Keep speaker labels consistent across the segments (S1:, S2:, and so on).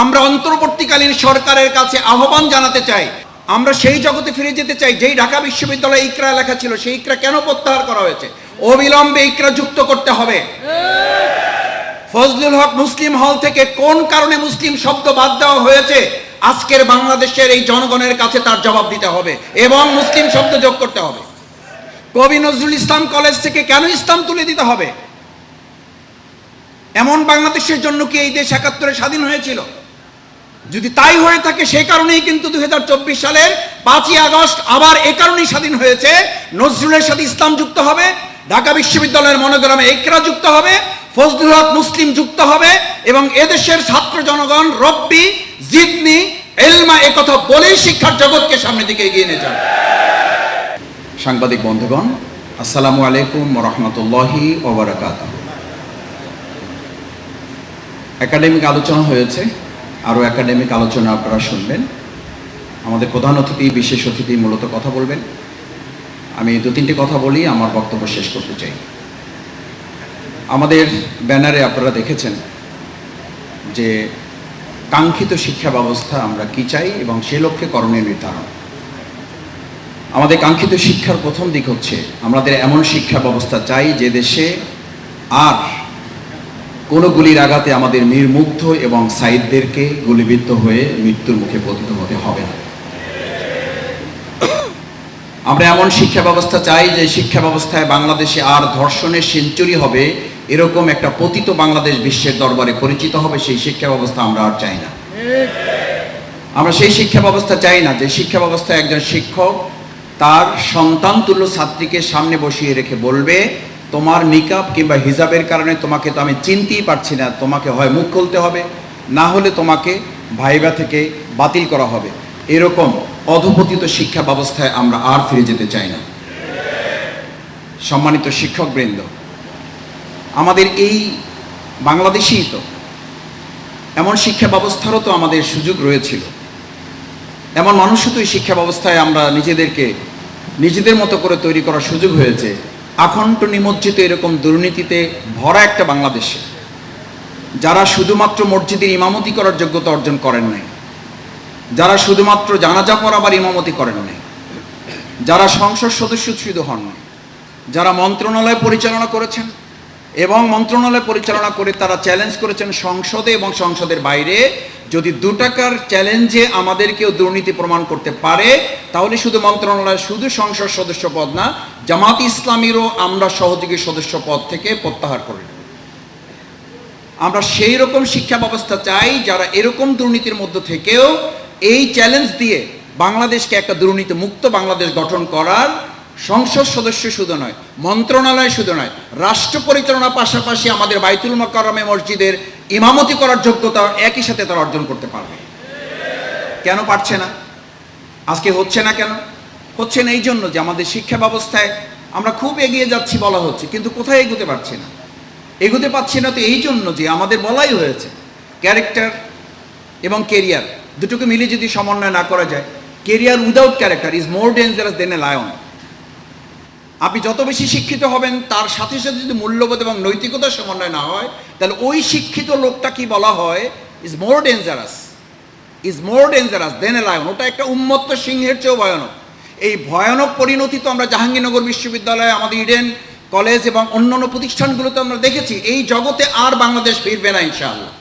S1: আমরা অন্তর্বর্তীকালীন সরকারের কাছে আহ্বান জানাতে চাই। আমরা সেই জগতে ফিরে যেতে চাই, যেই ঢাকা বিশ্ববিদ্যালয়ে ইকরা লেখা ছিল, সেই ইকরা কেন প্রত্যাহার করা হয়েছে? অবিলম্বে ইকরা যুক্ত করতে হবে। ফজলুল হক মুসলিম হল থেকে কোন কারণে মুসলিম শব্দ বাদ দেওয়া হয়েছে? আজকের বাংলাদেশের এই জনগণের কাছে তার জবাব দিতে হবে এবং মুসলিম শব্দ যোগ করতে হবে। কবি নজরুল ইসলাম কলেজ থেকে কেন ইসলাম তুলে দিতে হবে? এমন বাংলাদেশের জন্য কি এই দেশ একাত্তরে স্বাধীন হয়েছিল? যদি তাই হয়ে থাকে সেই কারণেই কিন্তু দুই সালের পাঁচই আগস্ট আবার এ কারণেই স্বাধীন হয়েছে। নজরুলের সাথে ইসলাম যুক্ত হবে, ঢাকা বিশ্ববিদ্যালয়ের মনোগ্রামে একরা যুক্ত হবে, ফজলুল হক মুসলিম যুক্ত হবে এবং এদেশের ছাত্র জনগণ রব্বি, জিদনি, এলমা একথা বলেই শিক্ষার জগৎকে সামনের দিকে এগিয়ে নিয়ে যাবে। সাংবাদিক বন্ধুগণ, আসসালামু আলাইকুম রহমতুল্লাহি ওবরাকাত একাডেমিক আলোচনা হয়েছে। আরও একাডেমিক আলোচনা আপনারা শুনবেন। আমাদের প্রধান অতিথি, বিশেষ অতিথি মূলত কথা বলবেন। আমি দু তিনটি কথা বলি, আমার বক্তব্য শেষ করতে চাই। আমাদের ব্যানারে আপনারা দেখেছেন যে কাঙ্ক্ষিত শিক্ষা ব্যবস্থা আমরা কি চাই এবং সে লক্ষ্যে করণীয় নির্ধারণ। আমাদের কাঙ্ক্ষিত শিক্ষার প্রথম দিক হচ্ছে, আমাদের এমন শিক্ষা ব্যবস্থা চাই যে দেশে আর কোনো গুলির আঘাতে আমাদের নির্মুগ্ধ এবং সাইদদেরকে গুলিবিদ্ধ হয়ে মৃত্যুর মুখে পতিত হতে হবে না। আমরা এমন শিক্ষা ব্যবস্থা চাই যে শিক্ষা ব্যবস্থায় বাংলাদেশে আর ধর্ষণের সেঞ্চুরি হবে, এরকম একটা পতিত বাংলাদেশ বিশ্বের দরবারে পরিচিত হবে, সেই শিক্ষা ব্যবস্থা আমরা আর চাই না। আমরা সেই শিক্ষা ব্যবস্থা চাই না যে শিক্ষা ব্যবস্থায় একজন শিক্ষক তার সন্তান তুল্য ছাত্রীকে সামনে বসিয়ে রেখে বলবে তোমার নিকাব কিংবা হিজাবের কারণে তোমাকে তো আমি চিনতেই পারছি না, তোমাকে হয় মুখ খুলতে হবে, না হলে তোমাকে ভাইবা থেকে বাতিল করা হবে। এরকম অধপতিত শিক্ষা ব্যবস্থায় আমরা আর ফিরে যেতে চাই না। সম্মানিত শিক্ষক শিক্ষকবৃন্দ, আমাদের এই বাংলাদেশেই তো এমন শিক্ষা ব্যবস্থারও তো আমাদের সুযোগ রয়েছিল। এমন মানুষও তো এই শিক্ষা ব্যবস্থায় আমরা নিজেদেরকে নিজেদের মতো করে তৈরি করার সুযোগ হয়েছে। আখণ্ড নিমজ্জিত এরকম দুর্নীতিতে ভরা একটা বাংলাদেশে, যারা শুধুমাত্র মসজিদের ইমামতি করার যোগ্যতা অর্জন করেন নাই, যারা শুধুমাত্র জানাজা পড়াবার ইমামতি করেন নাই, যারা সংসদ সদস্য শুধু হন নাই, যারা মন্ত্রণালয় পরিচালনা করেছেন এবং মন্ত্রণালয় পরিচালনা করে তারা চ্যালেঞ্জ করেছেন সংসদে এবং সংসদের বাইরে, যদি দু টাকার চ্যালেঞ্জে আমাদেরকেও দুর্নীতি প্রমাণ করতে পারে, তাহলে শুধু মন্ত্রণালয়, শুধু সংসদ সদস্য পদ না জামাত ইসলামীরও আমরা সহযোগী সদস্য পদ থেকে প্রত্যাহার করে নেব। আমরা সেই রকম শিক্ষা ব্যবস্থা চাই যারা এরকম দুর্নীতির মধ্য থেকেও এই চ্যালেঞ্জ দিয়ে বাংলাদেশকে একটা দুর্নীতি মুক্ত বাংলাদেশ গঠন করার সংসদ সদস্য শুধু নয়, মন্ত্রণালয় শুধু নয়, রাষ্ট্র পরিচালনার পাশাপাশি আমাদের বাইতুল মকরমে মসজিদের ইমামতি করার যোগ্যতা একই সাথে তারা অর্জন করতে পারবে। কেন পারছে না? আজকে হচ্ছে না কেন? হচ্ছে না এই জন্য যে আমাদের শিক্ষা ব্যবস্থায় আমরা খুব এগিয়ে যাচ্ছি বলা হচ্ছে, কিন্তু কোথায় এগোতে পারছি না। এগোতে পারছি না তো এই জন্য যে আমাদের বলাই হয়েছে ক্যারেক্টার এবং কেরিয়ার দুটোকে মিলে যদি সমন্বয় না করা যায় career without character is more dangerous than a lion আপনি যত বেশি শিক্ষিত হবেন, তার সাথে সাথে যদি মূল্যবোধ এবং নৈতিকতার সমন্বয় না হয়, তাহলে ওই শিক্ষিত লোকটা কি বলা হয় is more dangerous is more dangerous than a lion ওটা একটা উন্মত্ত সিংহের চেয়েও ভয়ানক। এই ভয়ানক পরিণতি তো আমরা জাহাঙ্গীরনগর বিশ্ববিদ্যালয়ে, আমাদের ইডেন কলেজ এবং অন্যান্য প্রতিষ্ঠানগুলোতে আমরা দেখেছি। এই জগতে আর বাংলাদেশ ফিরবে না, ইনশাআল্লাহ।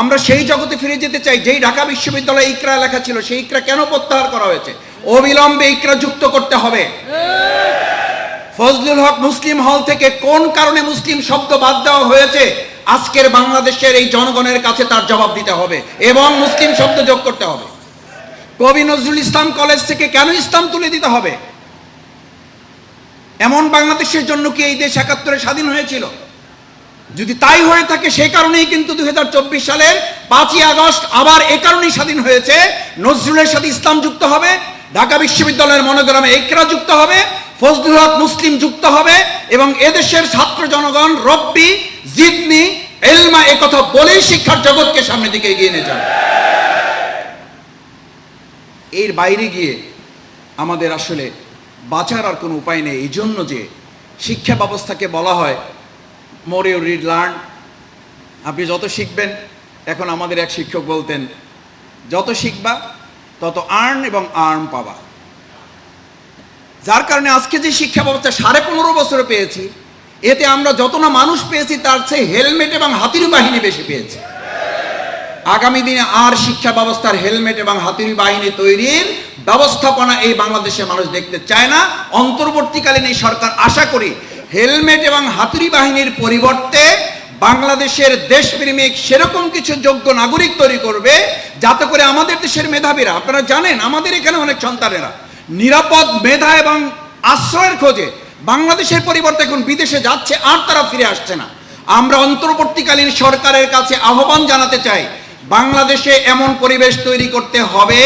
S1: আমরা সেই জগতে ফিরে যেতে চাই, যেই ঢাকা বিশ্ববিদ্যালয়ে ইকরা লেখা ছিল, সেই ইকরা কেন প্রত্যাহার করা হয়েছে? অবিলম্বে ইকরা যুক্ত করতে হবে। ফজলুল হক মুসলিম হল থেকে কোন কারণে মুসলিম শব্দ বাদ দেওয়া হয়েছে? আজকের বাংলাদেশের এই জনগণের কাছে তার জবাব দিতে হবে এবং মুসলিম শব্দ যোগ করতে হবে। কবি নজরুল ইসলাম কলেজ থেকে কেন ইসলাম তুলে দিতে হবে? এমন বাংলাদেশের জন্য কি এই দেশ একাত্তরে স্বাধীন হয়েছিল? যদি তাই হয়ে থাকে সেই কারণেই কিন্তু দুই সালের পাঁচই আগস্ট আবার এ কারণেই স্বাধীন হয়েছে। নজরুলের সাথে ইসলাম যুক্ত হবে, ঢাকা বিশ্ববিদ্যালয়ের মনোগ্রামে একরা যুক্ত হবে ফজলুল হক মুসলিম যুক্ত হবে এবং এদেশের ছাত্র জনগণ রব্বি জিদনি, এলমা একথা বলেই শিক্ষার জগৎকে সামনের দিকে এগিয়ে নিয়ে যাবে। এর বাইরে গিয়ে আমাদের আসলে বাঁচার আর কোনো উপায় নেই। এই জন্য যে শিক্ষা ব্যবস্থাকে বলা হয় মোর ইউ রিড লার্ন আপনি যত শিখবেন, এখন আমাদের এক শিক্ষক বলতেন, যত শিখবা, তত আর্ন এবং আর্ন পাবা। যার কারণে আজকে যে শিক্ষা ব্যবস্থা সাড়ে পনেরো বছরে পেয়েছি, এতে আমরা যত না মানুষ পেয়েছি, তার চেয়ে হেলমেট এবং হাতির বাহিনী বেশি পেয়েছি। আগামী দিনে আর শিক্ষা ব্যবস্থার হেলমেট এবং হাতুড়ি বাহিনী তৈরির ব্যবস্থাপনা এই বাংলাদেশে মানুষ দেখতে চায় না। অন্তর্বর্তীকালীন এই সরকার আশা করি হেলমেট এবং হাতুড়ি বাহিনীর পরিবর্তে বাংলাদেশের দেশপ্রেমিক সেরকম কিছু যোগ্য নাগরিক তৈরি করবে, যাতে করে আমাদের দেশের মেধাবীরা, আপনারা জানেন আমাদের এখানে অনেক সন্তানেরা, নিরাপদ মেধা এবং আশ্রয়ের খোঁজে বাংলাদেশের পরিবর্তে এখন বিদেশে যাচ্ছে, আর তারা ফিরে আসছে না। আমরা অন্তর্বর্তীকালীন সরকারের কাছে আহ্বান জানাতে চাই বাংলাদেশে এমন পরিবেশ তৈরি করতে হবে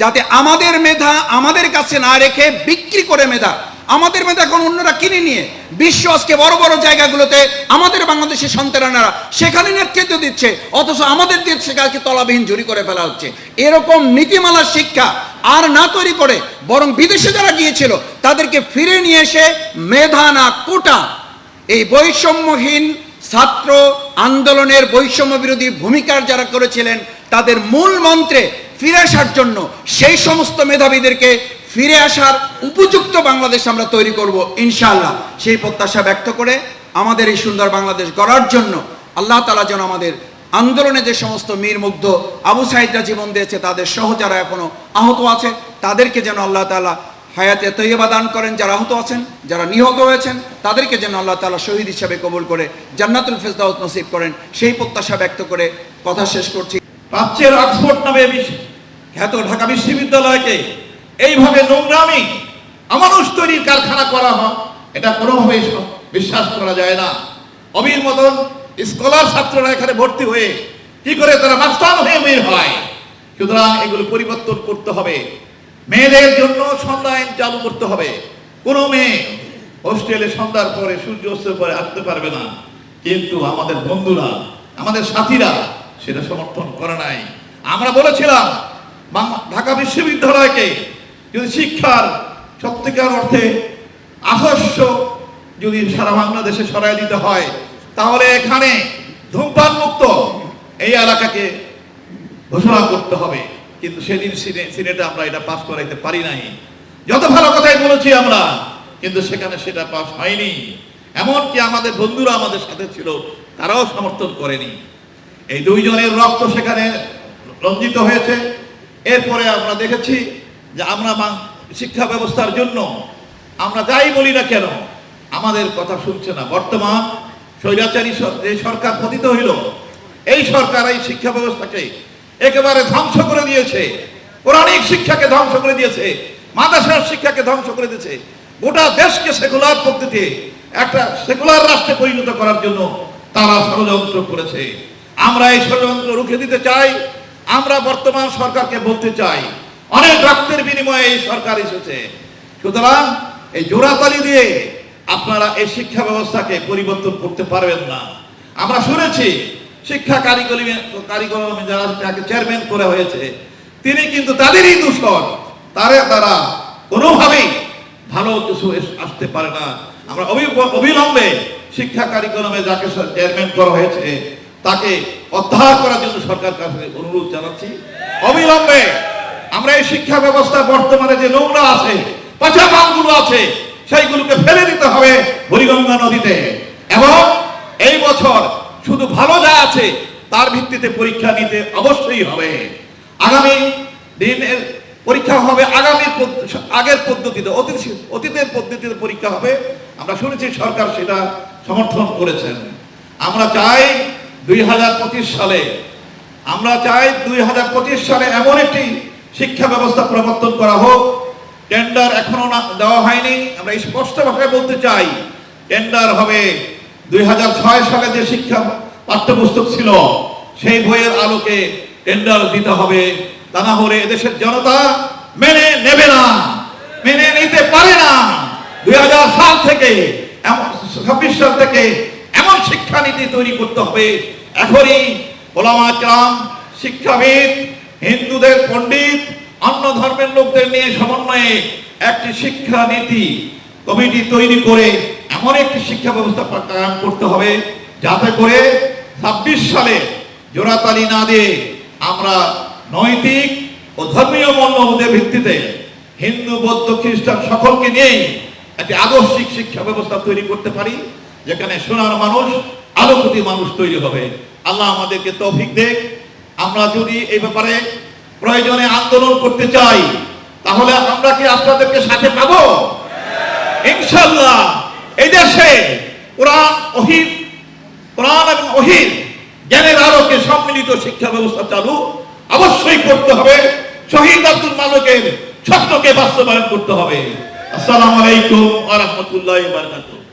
S1: যাতে আমাদের মেধা আমাদের কাছে না রেখে বিক্রি করে মেধা। আমাদের মেধা এখন অন্যরা কিনে নিয়ে বিশ্ব আজকে বড় বড় জায়গাগুলোতে আমাদের বাংলাদেশের সন্তানেরা সেখানে নেতৃত্ব দিচ্ছে, অথচ আমাদের দেশ সেখানে তলাবিহীন জুরি করে ফেলা হচ্ছে। এরকম নীতিমালার শিক্ষা আর না তৈরি করে বরং বিদেশে যারা গিয়েছিল, তাদেরকে ফিরে নিয়ে এসে মেধা না কোটা। এই বৈষম্যহীন ছাত্র আন্দোলনের বৈষম্য বিরোধী ভূমিকার যারা করেছিলেন, তাদের মূল মন্ত্রে ফিরে আসার জন্য সেই সমস্ত মেধাবীদেরকে ফিরে আসার উপযুক্ত বাংলাদেশ আমরা তৈরি করব, ইনশাআল্লাহ। সেই প্রত্যাশা ব্যক্ত করে আমাদের এই সুন্দর বাংলাদেশ গড়ার জন্য আল্লাহ তালা যেন আমাদের আন্দোলনে যে সমস্ত মীর মুগ্ধ আবু সাইদরা জীবন দিয়েছে, তাদের সহ যারা এখনও আহত আছে। তাদেরকে যেন আল্লাহ তালা হায়াতে তৈবা দান করেন, যারা আহত আছেন, যারা নিহত হয়েছেন, তাদেরকে যেন আল্লাহ তালা শহীদ হিসাবে কবুল করে, জান্নাতুল ফেসদাউত নসিব করেন। সেই প্রত্যাশা ব্যক্ত করে কথা শেষ করছি।
S2: প্রাচ্যের অক্সফোর্ড নামে খ্যাত ঢাকা বিশ্ববিদ্যালয়কে এইভাবে নোংরামি অমানুষ তৈরির কারখানা করা হয়, এটা কোনোভাবেই বিশ্বাস করা যায় না। অবির মতন স্কলার ছাত্ররা এখানে ভর্তি হয়ে কি করে তারা মাস্টার হয়ে হয়? সুতরাং এগুলো পরিবর্তন করতে হবে। মেয়েদের জন্য সন্ধ্যা আইন চালু করতে হবে। কোনো মেয়ে হোস্টেলে সন্ধ্যার পরে সূর্য অস্তের পরে আসতে পারবে না। কিন্তু আমাদের বন্ধুরা, আমাদের সাথীরা সেটা সমর্থন করে নাই। আমরা বলেছিলাম ঢাকা বিশ্ববিদ্যালয়কে যদি শিক্ষার সত্যিকার অর্থে আদর্শ যদি সারা বাংলাদেশে ছড়াই দিতে হয়, তাহলে এখানে ধূমপান মুক্ত এই এলাকাকে ঘোষণা করতে হবে। কিন্তু সেদিন সিনে- সিনেটে আমরা এটা পাস করাইতে পারি নাই। যত ভালো কথাই বলেছি আমরা, কিন্তু সেখানে সেটা পাস হয়নি। এমনকি আমাদের বন্ধুরা আমাদের সাথে ছিল, তারাও সমর্থন করেনি। এই দুইজনের রক্ত সেখানে রঞ্জিত হয়েছে। এরপরে আমরা দেখেছি যে আমরা শিক্ষা ব্যবস্থার জন্য আমরা যাই বলি না কেন, আমাদের কথা শুনছে না। বর্তমান স্বৈরাচারী যে সরকার পতিত হইল, এই সরকার এই শিক্ষা ব্যবস্থাকে একেবারে ধ্বংস করে দিয়েছে। পৌরাণিক শিক্ষাকে ধ্বংস করে দিয়েছে। মাদ্রাসার শিক্ষাকে ধ্বংস করে দিয়েছে। গোটা দেশকে সেকুলার পদ্ধতিতে একটা সেকুলার রাষ্ট্রে পরিণত করার জন্য তারা ষড়যন্ত্র করেছে। আমরা এই ষড়যন্ত্র রুখে দিতে চাই। আমরা বর্তমান সরকারকে বলতে চাই, অনেক রক্তের বিনিময়ে এই সরকার এসেছে। সুতরাং এই জোড়াতালি দিয়ে আপনারা এই শিক্ষা ব্যবস্থাকে পরিবর্তন করতে পারবেন না। আমরা শুনেছি শিক্ষা কারিগরি যারা যাকে চেয়ারম্যান করা হয়েছে। তিনি কিন্তু তাদেরই দূষণ। তারে তারা কোনোভাবেই ভালো কিছু আসতে পারে না। আমরা অবিলম্বে শিক্ষা কারিক্রমে যাকে চেয়ারম্যান করা হয়েছে। তাকে অধ্যায় করার জন্য সরকার কাছে অনুরোধ জানাচ্ছি। অবিলম্বে আমরা এই শিক্ষা ব্যবস্থা বর্তমানে যে নোংরা আছে, পচা মালগুলো আছে, সেইগুলোকে ফেলে দিতে হবে বুড়িগঙ্গা নদীতে। এবং এই বছর শুধু ভালো যা আছে, তার ভিত্তিতে পরীক্ষা নিতে অবশ্যই হবে। আগামী দিনের পরীক্ষা হবে আগামী আগের পদ্ধতিতে, অতীত, অতীতের পদ্ধতিতে পরীক্ষা হবে। আমরা শুনেছি সরকার সেটা সমর্থন করেছেন। আমরা চাই দুই হাজার পঁচিশ সালে, আমরা চাই দুই হাজার পঁচিশ সালে এমন একটি শিক্ষা ব্যবস্থা প্রবর্তন করা হোক। টেন্ডার এখনও দেওয়া হয়নি। আমরা স্পষ্ট ভাষায় বলতে চাই, টেন্ডার হবে দুই হাজার ছয় সালে যে শিক্ষা পাঠ্যপুস্তক ছিল, সেই বইয়ের আলোকে টেন্ডার দিতে হবে। তা না হলে এদেশের জনতা মেনে নেবে না, মেনে নিতে পারে না। দুই হাজার সাল থেকে এমন ছাব্বিশ সাল থেকে এমন শিক্ষানীতি তৈরি করতে হবে। এখনই ওলামা গ্রাম শিক্ষাবিদ, হিন্দুদের পণ্ডিত, অন্য ধর্মের লোকদের নিয়ে সমন্বয়ে একটি শিক্ষানীতি কমিটি তৈরি করে এমন একটি শিক্ষা ব্যবস্থা কায়েম করতে হবে, যাতে করে ছাব্বিশ সালে জোড়াতালি না দিয়ে আমরা নৈতিক ও ধর্মীয় মূল্যবোধের ভিত্তিতে হিন্দু, বৌদ্ধ, খ্রিস্টান সকলকে নিয়েই একটি আদর্শিক শিক্ষা ব্যবস্থা তৈরি করতে পারি, যেখানে সোনার মানুষ আলোকতি মানুষ তৈরি হবে। আল্লাহ আমাদেরকে তৌফিক দেখ। আমরা যদি এই ব্যাপারে প্রয়োজনে আন্দোলন করতে চাই, তাহলে আমরা কি আপনাদেরকে সাথে পাবো? ইনশাল্লাহ এই দেশে কোরআন কোরআন এবং অহির জ্ঞানের আলোকে সম্মিলিত শিক্ষা ব্যবস্থা চালু অবশ্যই করতে হবে। শহীদ আব্দুল মালকের স্বপ্নকে বাস্তবায়ন করতে হবে। আসসালামু আলাইকুম আ রহমতুল্লাহ